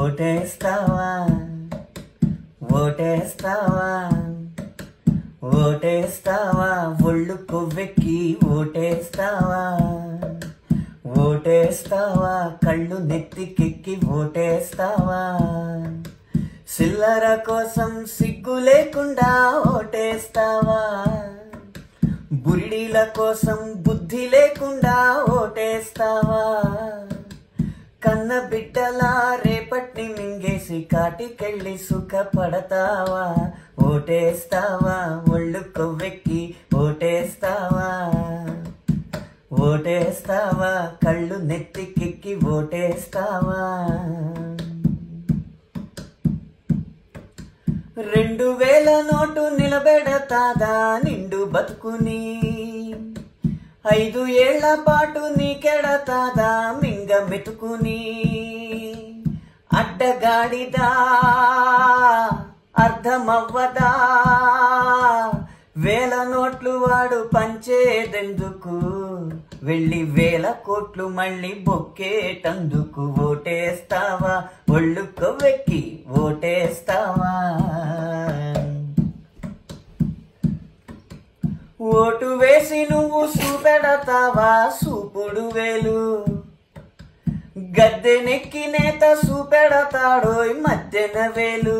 ఓటేస్తావా? ఓటేస్తావా? ఓటేస్తావా? ఒళ్ళు కొవ్వెక్కి ఓటేస్తావా? ఓటేస్తావా? కళ్ళు నెత్తికెక్కి ఓటేస్తావా? సిల్లర కోసం సిగ్గు లేకుండా ఓటేస్తావా? బురిడీల కోసం బుద్ధి లేకుండా ఓటేస్తావా? కన్న బిడ్డలారే రేపటిని మింగేసి కాటికెళ్ళి సుఖపడతావా? ఓటేస్తావా? ఒళ్ళు కొవ్వెక్కి ఓటేస్తావా? ఓటేస్తావా? కళ్ళు నెత్తికెక్కి ఓటేస్తావా? రెండు వేల నోటు నిలబెడతాదా నిండు బతుకుని? ఐదు ఏళ్ళ పాటు నీకెడతాదా మింగ మెతుకుని? అడ్డగాడిదా అర్థమవ్వదా? వేల నోట్లు వాడు పంచేదెందుకు? వెళ్ళి వేల కోట్లు మళ్ళీ బొక్కేటందుకు ఓటేస్తావా? ఒళ్ళు కొవ్వెక్కి ఓటేస్తావా? ఓటు వేసి నువ్వు చూపెడతావా సూపుడు వేలు? గద్దెనెక్కి నేత చూపెడతాడోయ్ మధ్యన వేలు.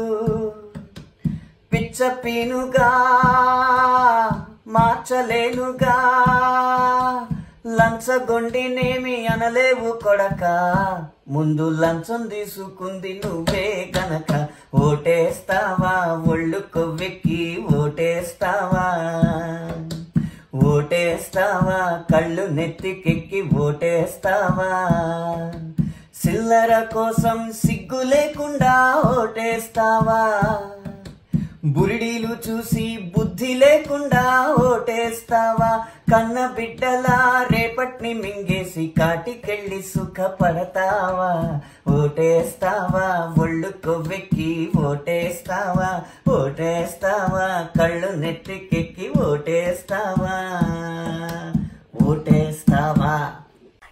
పిచ్చ పీనుగా మార్చలేనుగా లంచగొండినేమి అనలేవు కొడక. ముందు లంచం తీసుకుంది నువ్వే కనుక ఓటేస్తావా? ఒళ్ళు కొవ్వెక్కి ఓటేస్తావా? ఓటేస్తావా? కళ్ళు నెత్తికెక్కి ఓటేస్తావా? సిల్లర కోసం సిగ్గు లేకుండా ఓటేస్తావా? బురిడీలు చూసి బుద్ధి లేకుండా ఓటేస్తావా? కన్న బిడ్డలా రేపట్ని మింగేసి కాటికెళ్ళి సుఖపడతావా? ఓటేస్తావా? ఒళ్ళు కొవ్వెక్కి ఓటేస్తావా? ఓటేస్తావా? కళ్ళు నెట్టికెక్కి ఓటేస్తావా? ఓటే